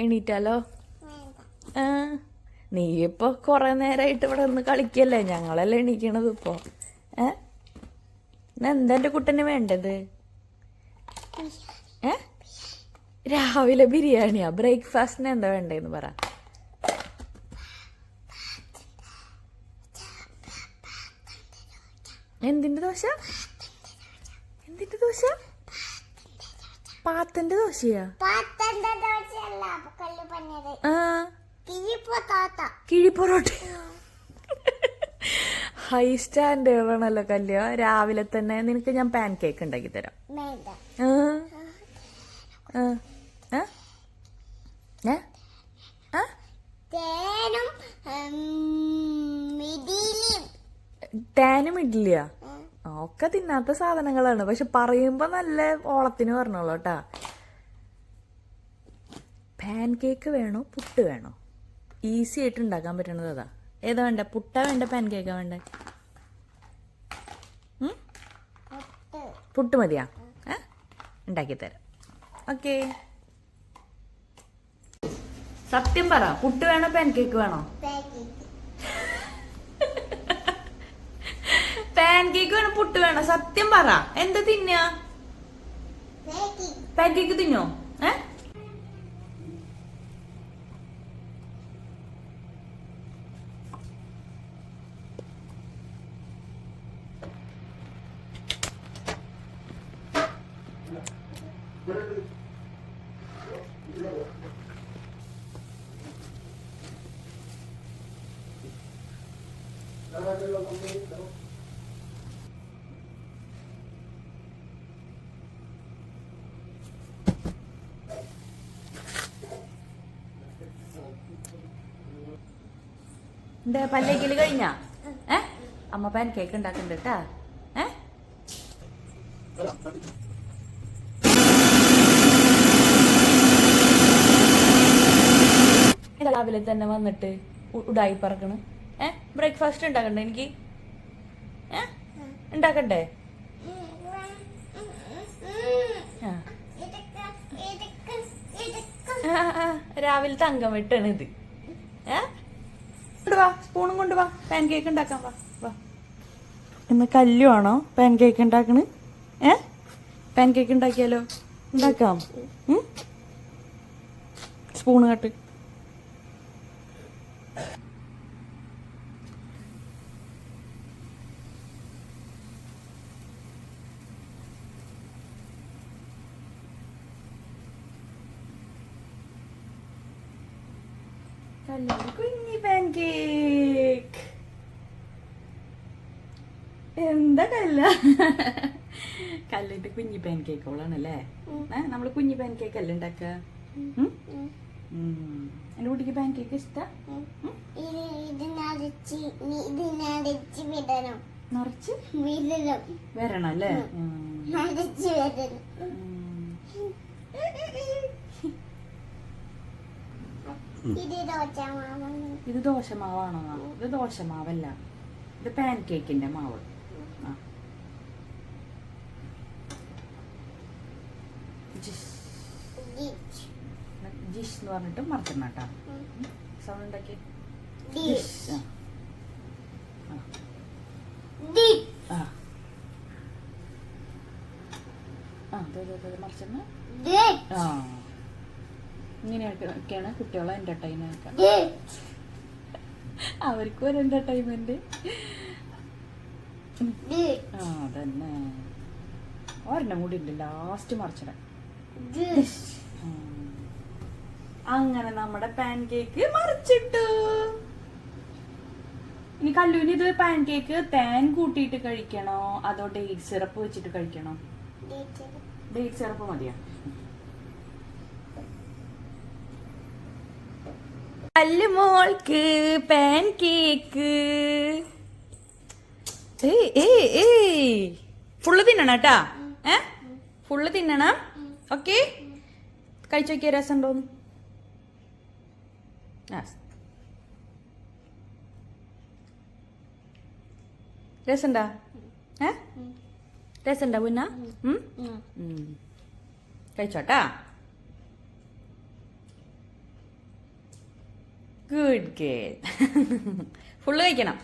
എണീറ്റാലോ? നീ ഇപ്പൊ കുറേ നേരമായിട്ട് ഇവിടെ നിന്ന് കളിക്കല്ലേ? ഞങ്ങളല്ലേ എണീക്കണത് ഇപ്പൊ. ഏ? എന്താ എന്റെ കുട്ടന് വേണ്ടത്? ഏ? രാവിലെ ബിരിയാണിയാ? ബ്രേക്ക്ഫാസ്റ്റിന് എന്താ വേണ്ടതെന്ന് പറ. എന്തിന്റെ ദോശ? എന്തിന്റെ ദോശ? പാത്തന്റെ ദോശയാ? പാത്തന്റെ ദോശയല്ല ആ. കിഴിപ്പോ താത്ത. കിഴി പൊറോട്ട ഹൈ സ്റ്റാൻഡേർഡ് ആണല്ലോ കല്യ രാവിലെ തന്നെ നിനക്ക് ഞാൻ പാൻ കേക്ക് ഉണ്ടാക്കി തരാം? തേനും ഇഡ്ലിയ ഇഡ്ഡലിയാ. ഒക്കെ തിന്നാത്ത സാധനങ്ങളാണ്. പക്ഷെ പറയുമ്പോ നല്ല ഓളത്തിന് പറഞ്ഞോളൂ കേട്ടാ. പാൻ കേക്ക് വേണോ പുട്ട് വേണോ? ഈസി ആയിട്ട് ഉണ്ടാക്കാൻ പറ്റണത് അതാ. ഏതാ വേണ്ട? പുട്ട വേണ്ട പാൻ കേക്കാ വേണ്ട പുട്ട് മതിയാ. ഉണ്ടാക്കി തരാം. ഓക്കെ. സത്യം പറ പുട്ട് വേണോ പാൻ കേക്ക് വേണോ? പാൻ കേക്ക് വേണോ പുട്ട് വേണോ? സത്യം പറ. എന്താ തിന്നാ? പാൻ കേക്ക് തിന്നോ ഏ എന്താ പല്ലേക്കൽ കഴിഞ്ഞ? ഏ? അമ്മ പാൻ കേക്ക് ഉണ്ടാക്കുന്നുണ്ട് കേട്ടാ. ഏ? രാവിലെ തന്നെ വന്നിട്ട് ഉടായി പറക്കണ്. ഏ? ബ്രേക്ക്ഫാസ്റ്റ് ഉണ്ടാക്കണ്ടേ എനിക്ക്? ഏ? ഉണ്ടാക്കണ്ടേ? രാവിലെ തങ്കം വെട്ടാണ് ഇത്. ഏ? കൊണ്ടുവാ സ്പൂണും കൊണ്ടുവാ പാൻ കേക്ക് ഉണ്ടാക്കാൻ വാ. വാ. ഇന്ന് കല്ലുവാണോ പാൻ കേക്ക് ഉണ്ടാക്കണ്? ഏ? പാൻ കേക്ക് ഉണ്ടാക്കിയാലോ? ഉണ്ടാക്കാം. Spoon cut. കല്ലിന്റെ കുഞ്ഞി പാൻ കേക്ക് എന്താ കല്ല കല്ലിന്റെ കുഞ്ഞി പാൻ കേക്കുകളാണല്ലേ നമ്മൾ കുഞ്ഞി പാൻ കേക്ക് അല്ലേ ഉണ്ടാക്ക എന്റെ കുട്ടിക്ക് പാൻ കേക്ക് ഇഷ്ടാ നിറച്ച്? വരണം അല്ലേ? വിടണം ഇത് ദോശ മാവാണോ ഇത് ദോശമാവാണോ? ഇത് ദോശമാവല്ല. ഇത് പാൻ കേക്കിന്റെ മാവ്. ജിഷ്. എന്ന് പറഞ്ഞിട്ട് മറക്കണം കേട്ടോ. സൗണ്ട് ഉണ്ടാക്കി ആ. ഡിച്ച് ആ. ഇങ്ങനെയൊക്കെയാണ് കുട്ടികളെ എന്റർടൈൻമെന്റ് ആക്കുക. അവർക്കും ഒരു എന്റർടൈൻമെന്റ് ആ അതന്നെ. ഒരെണ്ണം കൂടി ഉണ്ട് ലാസ്റ്റ് മറിച്ചിടാൻ ഉം. അങ്ങനെ നമ്മുടെ പാൻ കേക്ക് മറിച്ചിട്ടു. ഇനി കല്ലൂന് ഇത് പാൻ കേക്ക് തേൻ കൂട്ടിയിട്ട് കഴിക്കണോ? അതോ ഡേറ്റ് സിറപ്പ് വെച്ചിട്ട് കഴിക്കണോ? ഡേറ്റ് സിറപ്പ് മതിയോ കല്ല് മോൾക്ക് പാൻ കേക്ക് ഫുള്ള് തിന്നണം കേട്ടാ. ഏ? ഫുള്ള് തിന്നണം. ഓക്കെ. കഴിച്ചു നോക്കിയ രസം ഉണ്ടോന്ന് രസണ്ടാ ഏ? രസണ്ടാ പുന്ന. കഴിച്ചോട്ടാ. ഗുഡ് ഗേൾ ഫുള്ള് കഴിക്കണം?